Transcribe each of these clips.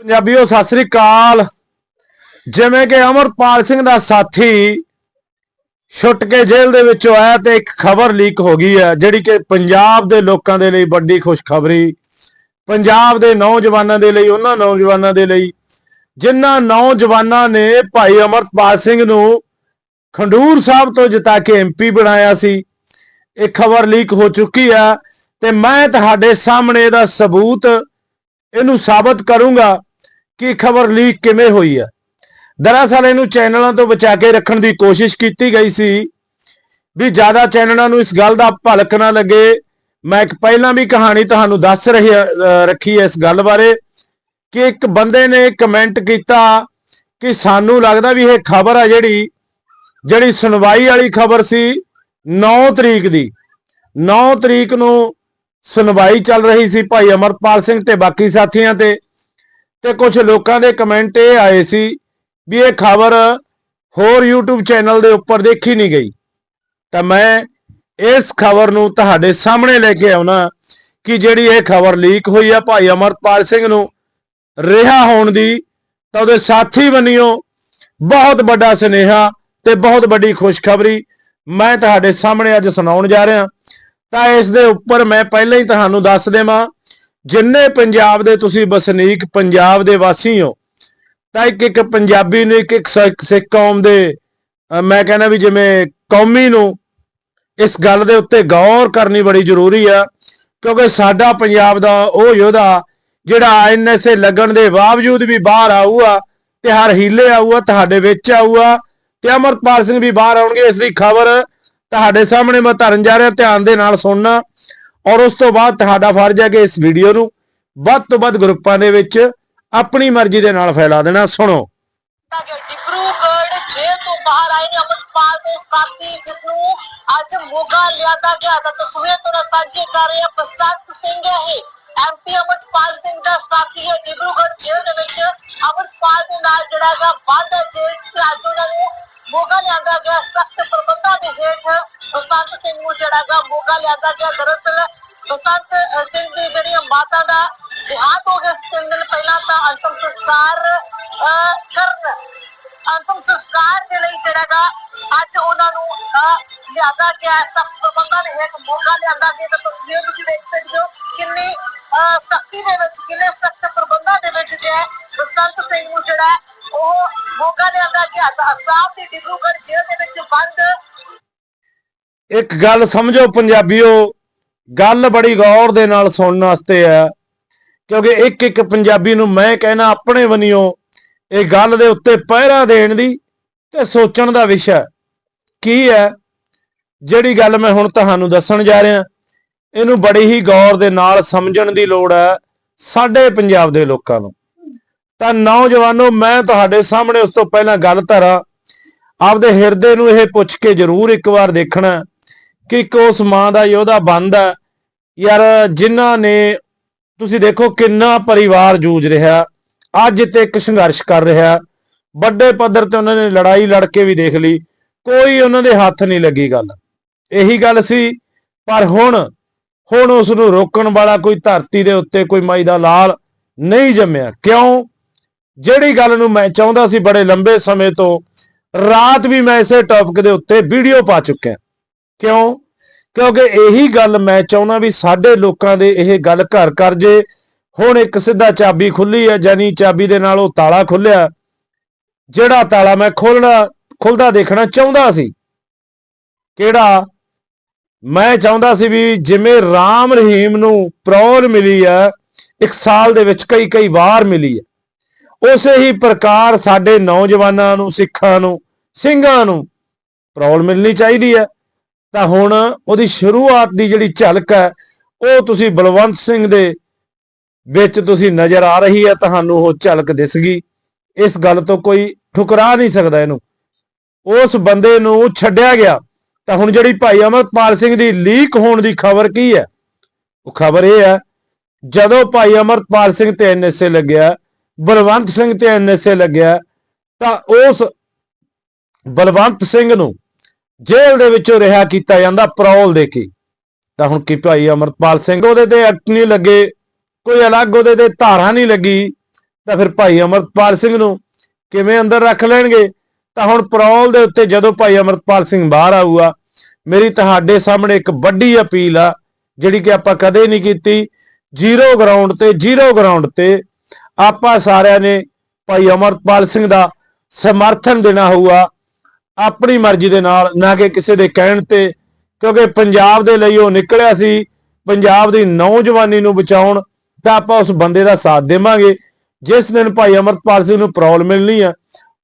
ਪੰਜਾਬੀਓ, ਸਤਿ ਸ੍ਰੀ ਅਕਾਲ। ਜਿਵੇਂ ਕਿ ਅਮਰਪਾਲ ਸਿੰਘ ਦਾ ਸਾਥੀ ਛੁੱਟ ਕੇ ਜੇਲ੍ਹ ਦੇ ਵਿੱਚੋਂ ਆਇਆ ਤੇ ਇੱਕ ਖਬਰ ਲੀਕ ਹੋ ਗਈ ਹੈ, ਜਿਹੜੀ ਕਿ ਪੰਜਾਬ ਦੇ ਲੋਕਾਂ ਦੇ ਲਈ ਵੱਡੀ ਖੁਸ਼ਖਬਰੀ। ਪੰਜਾਬ ਦੇ ਨੌਜਵਾਨਾਂ ਦੇ ਲਈ, ਉਹਨਾਂ ਨੌਜਵਾਨਾਂ ਦੇ ਲਈ, ਜਿਨ੍ਹਾਂ ਨੌਜਵਾਨਾਂ ਨੇ ਭਾਈ ਅਮਰਪਾਲ ਸਿੰਘ ਨੂੰ ਖੰਡੂਰ ਸਾਹਿਬ ਤੋਂ ਜਿਤਾ ਕੇ ਐਮਪੀ ਬਣਾਇਆ ਸੀ। ਇਹ ਖਬਰ ਲੀਕ ਹੋ ਚੁੱਕੀ ਹੈ ਤੇ ਮੈਂ ਤੁਹਾਡੇ ਸਾਹਮਣੇ ਇਹਦਾ ਸਬੂਤ ਇਹਨੂੰ ਸਾਬਤ ਕਰੂੰਗਾ। ਕਿ ਖਬਰ ਲੀਕ ਕਿਵੇਂ ਹੋਈ ਹੈ ਦਰਅਸਲ ਇਹਨੂੰ ਚੈਨਲਾਂ ਤੋਂ ਬਚਾ ਕੇ ਰੱਖਣ ਦੀ ਕੋਸ਼ਿਸ਼ ਕੀਤੀ ਗਈ ਸੀ ਵੀ ਜ਼ਿਆਦਾ ਚੈਨਲਾਂ ਨੂੰ ਇਸ ਗੱਲ ਦਾ ਭਲਕ ਨਾ ਲੱਗੇ। ਮੈਂ ਇੱਕ ਪਹਿਲਾਂ ਵੀ ਕਹਾਣੀ ਤੁਹਾਨੂੰ ਦੱਸ ਰਹੀ ਰੱਖੀ ਹੈ ਇਸ ਗੱਲ ਬਾਰੇ ਕਿ ਇੱਕ ਬੰਦੇ ਨੇ ਕਮੈਂਟ ਕੀਤਾ ਕਿ ਸਾਨੂੰ ਲੱਗਦਾ ਵੀ ਇਹ ਖਬਰ ਆ ਜਿਹੜੀ ਜਿਹੜੀ ਸੁਣਵਾਈ ਵਾਲੀ ਖਬਰ ਸੀ 9 ਤਰੀਕ ਦੀ। 9 ਤਰੀਕ ਨੂੰ ਸੁਣਵਾਈ ਚੱਲ ਰਹੀ ਸੀ ਭਾਈ ਅਮਰਪਾਲ ਸਿੰਘ ਤੇ ਬਾਕੀ ਸਾਥੀਆਂ ਤੇ। ਤੇ ਕੁਝ ਲੋਕਾਂ ਦੇ ਕਮੈਂਟ ਇਹ ਆਏ ਸੀ ਵੀ ਇਹ ਖਬਰ ਹੋਰ YouTube ਚੈਨਲ ਦੇ ਉੱਪਰ ਦੇਖੀ ਨਹੀਂ ਗਈ। ਤਾਂ ਮੈਂ ਇਸ ਖਬਰ ਨੂੰ ਤੁਹਾਡੇ ਸਾਹਮਣੇ ਲੈ ਕੇ ਆਉਣਾ ਕਿ ਜਿਹੜੀ ਇਹ ਖਬਰ ਲੀਕ ਹੋਈ ਆ ਭਾਈ ਅਮਰਪਾਲ ਸਿੰਘ ਨੂੰ ਰਿਹਾ ਹੋਣ ਦੀ, ਤਾਂ ਉਹਦੇ ਸਾਥੀ ਬਣਿਓ ਬਹੁਤ ਵੱਡਾ ਸੁਨੇਹਾ ਤੇ ਬਹੁਤ ਵੱਡੀ ਖੁਸ਼ਖਬਰੀ ਮੈਂ ਤੁਹਾਡੇ ਸਾਹਮਣੇ ਅੱਜ ਸੁਣਾਉਣ ਜਾ ਰਿਹਾ। ਤਾਂ ਇਸ ਦੇ ਉੱਪਰ ਮੈਂ ਪਹਿਲਾਂ ਹੀ ਤੁਹਾਨੂੰ ਦੱਸ ਦੇਵਾਂ ਜਿੰਨੇ ਪੰਜਾਬ ਦੇ ਤੁਸੀਂ ਵਸਨੀਕ ਪੰਜਾਬ ਦੇ ਵਾਸੀ ਹੋ, ਤਾਂ ਇੱਕ ਇੱਕ ਪੰਜਾਬੀ ਨੂੰ ਇੱਕ ਇੱਕ ਸਿੱਖ ਕੌਮ ਦੇ ਮੈਂ ਕਹਿੰਦਾ ਵੀ ਜਿਵੇਂ ਕੌਮੀ ਨੂੰ ਇਸ ਗੱਲ ਦੇ ਉੱਤੇ ਗੌਰ ਕਰਨੀ ਬੜੀ ਜ਼ਰੂਰੀ ਆ, ਕਿਉਂਕਿ ਸਾਡਾ ਪੰਜਾਬ ਦਾ ਉਹ ਯੋਧਾ ਜਿਹੜਾ ਐਨਐਸਏ ਲੱਗਣ ਦੇ ਬਾਵਜੂਦ ਵੀ ਬਾਹਰ ਆਊਗਾ ਤੇ ਹਰ ਹੀਲੇ ਆਊਗਾ, ਤੁਹਾਡੇ ਵਿੱਚ ਆਊਗਾ ਤੇ ਅਮਰਪਾਲ ਸਿੰਘ ਵੀ ਬਾਹਰ ਆਉਣਗੇ, ਇਸ ਦੀ ਖਬਰ ਤੁਹਾਡੇ ਸਾਹਮਣੇ ਮੈਂ ਧਰਨ ਜਾ ਰਿਹਾ, ਧਿਆਨ ਦੇ ਨਾਲ ਸੁਣਨਾ। ਔਰ ਉਸ ਤੋਂ ਬਾਅਦ ਤੁਹਾਡਾ ਫਰਜ਼ ਹੈ ਕਿ ਇਸ ਵੀਡੀਓ ਨੂੰ ਵੱਧ ਤੋਂ ਵੱਧ ਗਰੁੱਪਾਂ ਦੇ ਵਿੱਚ ਆਪਣੀ ਮਰਜ਼ੀ ਦੇ ਨਾਲ ਫੈਲਾ ਦੇਣਾ, ਸੁਣੋ। ਡਿਬਰੂਗੜ੍ਹ ਜੇਲ੍ਹ ਤੋਂ ਬਾਹਰ ਆਏ ਨੇ ਅਮਰਪਾਲ ਦੇ ਸਾਥੀ ਜਿਸ ਨੂੰ ਅੱਜ ਮੋਗਾ ਲਿਆਦਾ ਗਿਆ, ਤਾਂ ਤਸਵੀਰ ਤੋਂ ਸਾਂਝੀ ਕਰ ਰਹੇ ਬਸੰਤ ਸਿੰਘ ਹੈ ਐਮਪੀ ਅਮਰਪਾਲ ਸਿੰਘ ਦਾ ਸਾਥੀ ਹੈ, ਡਿਬਰੂਗੜ੍ਹ ਜੇਲ੍ਹ ਦੇ ਵਿੱਚ ਅਮਰਪਾਲ ਦੇ ਨਾਲ ਜਿਹੜਾ ਹੈਗਾ ਬੰਦ ਜੇਲ੍ਹ ਤੇ ਅੱਜ ਉਹਨਾਂ ਨੂੰ ਮੋਗਾ ਲਿਆਦਾ ਗਿਆ ਸਖਤ ਪ੍ਰਬੰਧਾਂ ਦੇ ਹੇਠ ਬਸੰਤ ਸਿੰਘ ਨੂੰ ਜਿਹੜਾ ਹੈਗਾ ਮੋਗਾ ਲਿਆਦਾ ਗਿਆ। ਦਰਅਸਲ ਬਸੰਤ ਅ, ਸਿੰਘ ਦੀ ਜਿਹੜੀ ਮਾਤਾ ਦਾ ਦੇਹਾਂਤ ਹੋ ਗਿਆ ਸੀ ਤਿੰਨ ਦਿਨ ਪਹਿਲਾਂ ਤਾਂ ਅੰਤਮ ਸੰਸਕਾਰ ਅ, ਕਰਨ ਅੰਤਮ ਸੰਸਕਾਰ ਦੇ ਲਈ ਜਿਹੜਾ ਗਾ ਅੱਜ ਉਹਨਾਂ ਨੂੰ ਅਹ, ਲਿਆਦਾ ਗਿਆ। ਸਖਤ ਪ੍ਰਬੰਧਾਂ ਦੇ ਹੇਠ ਮੋਗਾ ਲਿਆਦਾ ਗਿਆ। ਤਾਂ ਤਸਵੀਰ ਤੁਸੀਂ ਦੇਖ ਸਕਦੇ ਹੋ ਕਿੰਨੀ ਸਖਤੀ ਦੇ ਵਿੱਚ ਕਿੰਨੇ ਸਖਤ ਪ੍ਰਬੰਧਾਂ ਦੇ ਵਿੱਚ ਜੇ ਬਸੰਤ ਸਿੰਘ ਨੂੰ ਜਿਹੜਾ ਹੈ, ਉਹ ਮੋਗਾ ਲਿਆਦਾ ਗਿਆ ਤਾਂ ਅਸਾਮ ਦੀ ਡਿਬਰੂਗੜ੍ਹ ਜੇਲ੍ਹ ਦੇ ਵਿੱਚ ਬੰਦ। ਇੱਕ ਗੱਲ ਸਮਝੋ ਪੰਜਾਬੀਓ, ਗੱਲ ਬੜੀ ਗੌਰ ਦੇ ਨਾਲ ਸੁਣਨ ਵਾਸਤੇ ਹੈ, ਕਿਉਂਕਿ ਇੱਕ ਇੱਕ ਪੰਜਾਬੀ ਨੂੰ ਮੈਂ ਕਹਿਣਾ ਆਪਣੇ ਵਨਿਓ, ਇਹ ਗੱਲ ਦੇ ਉੱਤੇ ਪਹਿਰਾ ਦੇਣ ਦੀ ਤੇ ਸੋਚਣ ਦਾ ਵਿਸ਼ਾ ਕੀ ਹੈ? ਜਿਹੜੀ ਗੱਲ ਮੈਂ ਹੁਣ ਤੁਹਾਨੂੰ ਦੱਸਣ ਜਾ ਰਿਹਾ, ਇਹਨੂੰ ਬੜੀ ਹੀ ਗੌਰ ਦੇ ਨਾਲ ਸਮਝਣ ਦੀ ਲੋੜ ਹੈ ਸਾਡੇ ਪੰਜਾਬ ਦੇ ਲੋਕਾਂ ਨੂੰ। ਤਾਂ ਨੌਜਵਾਨੋ, ਮੈਂ ਤੁਹਾਡੇ ਸਾਹਮਣੇ ਉਸ ਤੋਂ ਪਹਿਲਾਂ ਗੱਲ ਧਰਾਂ। ਆਪਦੇ ਹਿਰਦੇ ਨੂੰ ਇਹ ਪੁੱਛ ਕੇ ਜ਼ਰੂਰ ਇੱਕ ਵਾਰ ਦੇਖਣਾ ਕਿ ਇੱਕ ਉਸ ਮਾਂ ਦਾ ਯੋਧਾ ਬੰਦਾ ਯਾਰ, ਜਿਨ੍ਹਾਂ ਨੇ, ਤੁਸੀਂ ਦੇਖੋ ਕਿੰਨਾ ਪਰਿਵਾਰ ਜੂਝ ਰਿਹਾ। ਅੱਜ ਤੇ ਇੱਕ ਸੰਘਰਸ਼ ਕਰ ਰਿਹਾ। ਵੱਡੇ ਪੱਧਰ ਤੇ ਉਹਨਾਂ ਨੇ ਲੜਾਈ ਲੜ ਕੇ ਵੀ ਦੇਖ ਲਈ। ਕੋਈ ਉਹਨਾਂ ਦੇ ਹੱਥ ਨਹੀਂ ਲੱਗੀ ਗੱਲ। ਇਹੀ ਗੱਲ ਸੀ। ਪਰ ਹੁਣ ਹੁਣ ਉਸ ਨੂੰ ਰੋਕਣ ਵਾਲਾ ਕੋਈ ਧਰਤੀ ਦੇ ਉੱਤੇ ਕੋਈ ਮਾਈ ਦਾ ਲਾਲ ਨਹੀਂ ਜੰਮਿਆ। ਕਿਉਂ? ਜਿਹੜੀ ਗੱਲ ਨੂੰ ਮੈਂ ਚਾਹੁੰਦਾ ਸੀ ਬੜੇ ਲੰਬੇ ਸਮੇਂ ਤੋਂ, ਰਾਤ ਵੀ ਮੈਂ ਇਸੇ ਟੌਪਿਕ ਦੇ ਉੱਤੇ ਵੀਡੀਓ ਪਾ ਚੁੱਕਿਆ। ਕਿਉਂ? ਕਿਉਂਕਿ ਇਹੀ ਗੱਲ ਮੈਂ ਚਾਹੁੰਦਾ ਵੀ ਸਾਡੇ ਲੋਕਾਂ ਦੇ ਇਹ ਗੱਲ ਘਰ ਕਰ ਜੇ ਹੁਣ ਇੱਕ ਸਿੱਧਾ ਚਾਬੀ ਖੁੱਲੀ ਹੈ ਜਾਨੀ ਚਾਬੀ ਦੇ ਨਾਲ ਉਹ ਤਾਲਾ ਖੁੱਲਿਆ। ਜਿਹੜਾ ਤਾਲਾ ਮੈਂ ਖੋਲਣਾ ਖੁੱਲਦਾ ਦੇਖਣਾ ਚਾਹੁੰਦਾ ਸੀ। ਕਿਹੜਾ? ਮੈਂ ਚਾਹੁੰਦਾ ਸੀ ਵੀ ਜਿਵੇਂ ਰਾਮ ਰਹੀਮ ਨੂੰ ਪ੍ਰੌਲ ਮਿਲੀ ਹੈ, ਇੱਕ ਸਾਲ ਦੇ ਵਿੱਚ ਕਈ ਕਈ ਵਾਰ ਮਿਲੀ ਹੈ। ਉਸੇ ਹੀ ਪ੍ਰਕਾਰ ਸਾਡੇ ਨੌਜਵਾਨਾਂ ਨੂੰ, ਸਿੱਖਾਂ ਨੂੰ, ਸਿੰਘਾਂ ਨੂੰ ਪ੍ਰੌਲ ਮਿਲਣੀ ਚਾਹੀਦੀ ਹੈ। ਤਾਂ ਹੁਣ ਉਹਦੀ ਸ਼ੁਰੂਆਤ ਦੀ ਜਿਹੜੀ ਝਲਕ ਹੈ, ਉਹ ਤੁਸੀਂ ਬਲਵੰਤ ਸਿੰਘ ਦੇ ਵਿੱਚ ਤੁਸੀਂ ਨਜ਼ਰ ਆ ਰਹੀ ਹੈ, ਤੁਹਾਨੂੰ ਉਹ ਝਲਕ ਦਿਸ ਗਈ। ਇਸ ਗੱਲ ਤੋਂ ਕੋਈ ਠੁਕਰਾ ਨਹੀਂ ਸਕਦਾ ਇਹਨੂੰ। ਉਸ ਬੰਦੇ ਨੂੰ ਛੱਡਿਆ ਗਿਆ। ਤਾਂ ਹੁਣ ਜਿਹੜੀ ਭਾਈ ਅਮਰਪਾਲ ਸਿੰਘ ਦੀ ਲੀਕ ਹੋਣ ਦੀ ਖਬਰ ਕੀ ਹੈ? ਉਹ ਖਬਰ ਇਹ ਹੈ, ਜਦੋਂ ਭਾਈ ਅਮਰਪਾਲ ਸਿੰਘ ਤੇ ਐਨਐਸਏ ਲੱਗਿਆ ਬਲਵੰਤ ਸਿੰਘ ਤੇ ਐਨਐਸਏ ਲੱਗਿਆ। ਤਾਂ ਉਸ ਬਲਵੰਤ ਸਿੰਘ ਨੂੰ ਜੇਲ੍ਹ ਦੇ ਵਿੱਚੋਂ ਰਿਹਾ ਕੀਤਾ ਜਾਂਦਾ ਪਰੌਲ ਦੇ ਕੇ। ਤਾਂ ਹੁਣ ਕੀ ਭਾਈ ਅਮਰਪਾਲ ਸਿੰਘ ਉਹਦੇ ਤੇ ਐਕਟ ਨਹੀਂ ਲੱਗੇ, ਕੋਈ ਅਲੱਗ ਉਹਦੇ ਤੇ ਧਾਰਾ ਨਹੀਂ ਲੱਗੀ। ਤਾਂ ਫਿਰ ਭਾਈ ਅਮਰਪਾਲ ਸਿੰਘ ਨੂੰ ਕਿਵੇਂ ਅੰਦਰ ਰੱਖ ਲੈਣਗੇ? ਤਾਂ ਹੁਣ ਪਰੌਲ ਦੇ ਉੱਤੇ ਜਦੋਂ ਭਾਈ ਅਮਰਪਾਲ ਸਿੰਘ ਬਾਹਰ ਆਊਗਾ, ਮੇਰੀ ਤੁਹਾਡੇ ਸਾਹਮਣੇ ਇੱਕ ਵੱਡੀ ਅਪੀਲ ਆ, ਜਿਹੜੀ ਕਿ ਆਪਾਂ ਕਦੇ ਨਹੀਂ ਕੀਤੀ। ਜ਼ੀਰੋ ਗਰਾਊਂਡ ਤੇ, ਜ਼ੀਰੋ ਗਰਾਊਂਡ ਤੇ ਆਪਾਂ ਸਾਰਿਆਂ ਨੇ ਭਾਈ ਅਮਰਪਾਲ ਸਿੰਘ ਦਾ ਸਮਰਥਨ ਦੇਣਾ ਹੋਊਗਾ, ਆਪਣੀ ਮਰਜ਼ੀ ਦੇ ਨਾਲ, ਨਾ ਕਿ ਕਿਸੇ ਦੇ ਕਹਿਣ ਤੇ, ਕਿਉਂਕਿ ਪੰਜਾਬ ਦੇ ਲਈ ਉਹ ਨਿਕਲਿਆ ਸੀ, ਪੰਜਾਬ ਦੀ ਨੌਜਵਾਨੀ ਨੂੰ ਬਚਾਉਣ, ਤਾਂ ਆਪਾਂ ਉਸ ਬੰਦੇ ਦਾ ਸਾਥ ਦੇਵਾਂਗੇ। ਜਿਸ ਦਿਨ ਭਾਈ ਅਮਰਪਾਲ ਸਿੰਘ ਨੂੰ ਪ੍ਰੋਬਲਮ ਮਿਲਣੀ ਆ,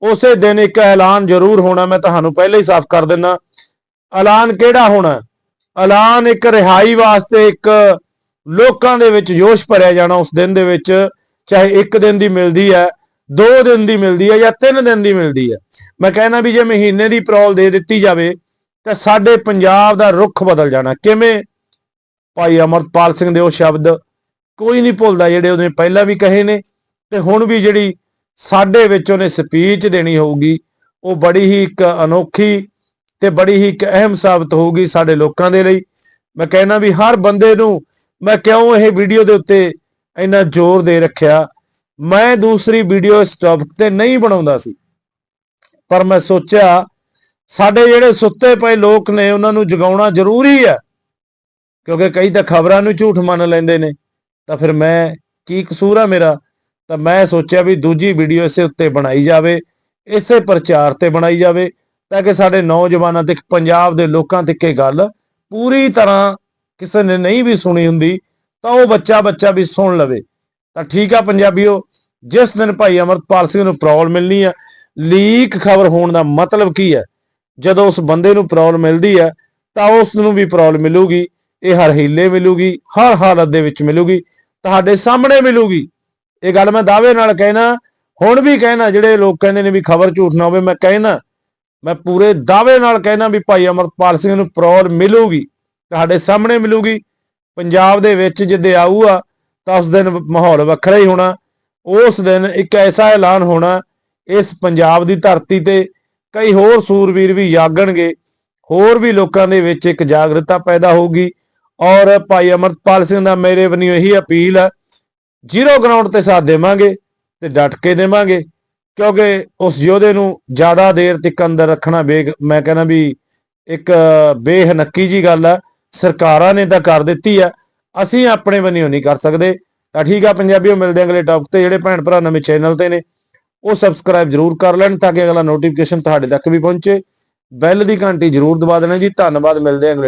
ਉਸੇ ਦਿਨ ਇੱਕ ਐਲਾਨ ਜ਼ਰੂਰ ਹੋਣਾ, ਮੈਂ ਤੁਹਾਨੂੰ ਪਹਿਲਾਂ ਹੀ ਸਾਫ਼ ਕਰ ਦਿੰਨਾ। ਐਲਾਨ ਕਿਹੜਾ ਹੋਣਾ? ਐਲਾਨ ਇੱਕ ਰਿਹਾਈ ਵਾਸਤੇ ਇੱਕ ਲੋਕਾਂ ਦੇ ਵਿੱਚ ਜੋਸ਼ ਭਰਿਆ ਜਾਣਾ ਉਸ ਦਿਨ ਦੇ ਵਿੱਚ। ਚਾਹੇ ਇੱਕ ਦਿਨ ਦੀ ਮਿਲਦੀ ਹੈ, ਦੋ ਦਿਨ ਦੀ ਮਿਲਦੀ ਹੈ ਜਾਂ ਤਿੰਨ ਦਿਨ ਦੀ ਮਿਲਦੀ ਹੈ। ਮੈਂ ਕਹਿੰਦਾ ਵੀ ਜੇ ਮਹੀਨੇ ਦੀ ਪ੍ਰੋਲ ਦੇ ਦਿੱਤੀ ਜਾਵੇ, ਤਾਂ ਸਾਡੇ ਪੰਜਾਬ ਦਾ ਰੁੱਖ ਬਦਲ ਜਾਣਾ। ਕਿਵੇਂ? ਭਾਈ ਅਮਰਪਾਲ ਸਿੰਘ ਦੇ ਉਹ ਸ਼ਬਦ ਕੋਈ ਨਹੀਂ ਭੁੱਲਦਾ, ਜਿਹੜੇ ਉਹਨੇ ਪਹਿਲਾਂ ਵੀ ਕਹੇ ਨੇ ਤੇ ਹੁਣ ਵੀ ਜਿਹੜੀ ਸਾਡੇ ਵਿੱਚ ਉਹਨੇ ਸਪੀਚ ਦੇਣੀ ਹੋਊਗੀ, ਉਹ ਬੜੀ ਹੀ ਇੱਕ ਅਨੋਖੀ ਤੇ ਬੜੀ ਹੀ ਇੱਕ ਅਹਿਮ ਸਾਬਤ ਹੋਊਗੀ ਸਾਡੇ ਲੋਕਾਂ ਦੇ ਲਈ। ਮੈਂ ਕਹਿੰਦਾ ਵੀ ਹਰ ਬੰਦੇ ਨੂੰ ਮੈਂ ਕਿਉਂ ਇਹ ਵੀਡੀਓ ਦੇ ਉੱਤੇ ਇੰਨਾ ਜ਼ੋਰ ਦੇ ਰੱਖਿਆ, ਮੈਂ ਦੂਸਰੀ ਵੀਡੀਓ ਇਸ ਟੌਪਿਕ ਤੇ ਨਹੀਂ ਬਣਾਉਂਦਾ ਸੀ। ਪਰ ਮੈਂ ਸੋਚਿਆ, ਸਾਡੇ ਜਿਹੜੇ ਸੁੱਤੇ ਪਏ ਲੋਕ ਨੇ, ਉਹਨਾਂ ਨੂੰ ਜਗਾਉਣਾ ਜ਼ਰੂਰੀ ਹੈ। ਕਿਉਂਕਿ ਕਈ ਤਾਂ ਖਬਰਾਂ ਨੂੰ ਝੂਠ ਮੰਨ ਲੈਂਦੇ ਨੇ। ਤਾਂ ਫਿਰ ਮੈਂ, ਕੀ ਕਸੂਰ ਆ ਮੇਰਾ? ਤਾਂ ਮੈਂ ਸੋਚਿਆ ਵੀ ਦੂਜੀ ਵੀਡੀਓ ਇਸੇ ਉੱਤੇ ਬਣਾਈ ਜਾਵੇ, ਇਸੇ ਪ੍ਰਚਾਰ ਤੇ ਬਣਾਈ ਜਾਵੇ, ਤਾਂ ਕਿ ਸਾਡੇ ਨੌਜਵਾਨਾਂ ਤੇ, ਪੰਜਾਬ ਦੇ ਲੋਕਾਂ ਤੱਕ ਇਹ ਗੱਲ ਪੂਰੀ ਤਰ੍ਹਾਂ ਕਿਸੇ ਨੇ ਨਹੀਂ ਵੀ ਸੁਣੀ ਹੁੰਦੀ। ਤਾਂ ਉਹ ਬੱਚਾ ਬੱਚਾ ਵੀ ਸੁਣ ਲਵੇ। ਤਾਂ ਠੀਕ ਆ ਪੰਜਾਬੀਓ, ਜਿਸ ਦਿਨ ਭਾਈ ਅਮਰਪਾਲ ਸਿੰਘ ਨੂੰ ਪ੍ਰੋਬਲਮ ਮਿਲਣੀ ਆ, ਲੀਕ ਖਬਰ ਹੋਣ ਦਾ ਮਤਲਬ ਕੀ ਹੈ ਜਦੋਂ ਉਸ ਬੰਦੇ ਨੂੰ ਪ੍ਰੋਬਲਮ ਮਿਲਦੀ ਹੈ ਤਾਂ ਉਸ ਨੂੰ ਵੀ ਪ੍ਰੋਬਲਮ ਮਿਲੂਗੀ, ਇਹ ਹਰ ਹੀਲੇ ਮਿਲੂਗੀ, ਹਰ ਹਾਲਤ ਦੇ ਵਿੱਚ ਮਿਲੂਗੀ, ਤੁਹਾਡੇ ਸਾਹਮਣੇ ਮਿਲੂਗੀ। ਇਹ ਗੱਲ ਮੈਂ ਦਾਅਵੇ ਨਾਲ ਕਹਿਣਾ, ਹੁਣ ਵੀ ਕਹਿਣਾ, ਜਿਹੜੇ ਲੋਕ ਕਹਿੰਦੇ ਨੇ ਵੀ ਖਬਰ ਝੂਠ ਨਾ ਹੋਵੇ, ਮੈਂ ਕਹਿਣਾ, ਮੈਂ ਪੂਰੇ ਦਾਅਵੇ ਨਾਲ ਕਹਿਣਾ ਵੀ ਭਾਈ ਅਮਰਪਾਲ ਸਿੰਘ ਨੂੰ ਪ੍ਰੋਬਲਮ ਮਿਲੂਗੀ, ਤੁਹਾਡੇ ਸਾਹਮਣੇ ਮਿਲੂਗੀ ਪੰਜਾਬ ਦੇ ਵਿੱਚ ਜਿੱਦੇ ਆਊਗਾ, ਤਾਂ ਉਸ ਦਿਨ ਮਾਹੌਲ ਵੱਖਰਾ ਹੀ ਹੋਣਾ। ਉਸ ਦਿਨ ਇੱਕ ਐਸਾ ਐਲਾਨ ਹੋਣਾ, ਇਸ ਪੰਜਾਬ ਦੀ ਧਰਤੀ ਤੇ ਕਈ ਹੋਰ ਸੂਰਵੀਰ ਵੀ ਜਾਗਣਗੇ। ਹੋਰ ਵੀ ਲੋਕਾਂ ਦੇ ਵਿੱਚ ਇੱਕ ਜਾਗਰਤਾ ਪੈਦਾ ਹੋਊਗੀ। ਔਰ ਭਾਈ ਅਮਰਪਾਲ ਸਿੰਘ ਦਾ ਮੇਰੇ ਵੱਲੋਂ ਇਹੀ ਅਪੀਲ ਹੈ, ਜ਼ੀਰੋ ਗਰਾਊਂਡ ਤੇ ਸਾਥ ਦੇਵਾਂਗੇ ਤੇ ਡਟ ਕੇ ਦੇਵਾਂਗੇ, ਕਿਉਂਕਿ ਉਸ ਯੋਧੇ ਨੂੰ ਜ਼ਿਆਦਾ ਦੇਰ ਤੱਕ ਅੰਦਰ ਰੱਖਣਾ ਬੇਗ, ਮੈਂ ਕਹਿੰਦਾ ਵੀ ਇੱਕ ਬੇਹਨੱਕੀ ਜੀ ਗੱਲ ਹੈ। ਸਰਕਾਰਾਂ ਨੇ ਤਾਂ ਕਰ ਦਿੱਤੀ ਹੈ ਅਸੀਂ ਆਪਣੇ ਵੱਲੋਂ ਨਹੀਂ ਕਰ ਸਕਦੇ। ਤਾਂ ਠੀਕ ਆ, ਪੰਜਾਬੀਓ, ਮਿਲਦੇ ਅਗਲੇ ਟੌਪਿਕ ਤੇ, ਜਿਹੜੇ ਭੈਣ ਭਰਾ ਨਵੇਂ ਚੈਨਲ ਤੇ ਨੇ, ਉਹ ਸਬਸਕ੍ਰਾਈਬ ਜਰੂਰ ਕਰ ਲੈਣ ਤਾਂ ਕਿ ਅਗਲਾ ਨੋਟੀਫਿਕੇਸ਼ਨ ਤੁਹਾਡੇ ਤੱਕ ਵੀ ਪਹੁੰਚੇ। ਬੈਲ ਦੀ ਘੰਟੀ ਜਰੂਰ ਦਬਾ ਦੇਣਾ ਜੀ, ਧੰਨਵਾਦ, ਮਿਲਦੇ ਅਗਲੇ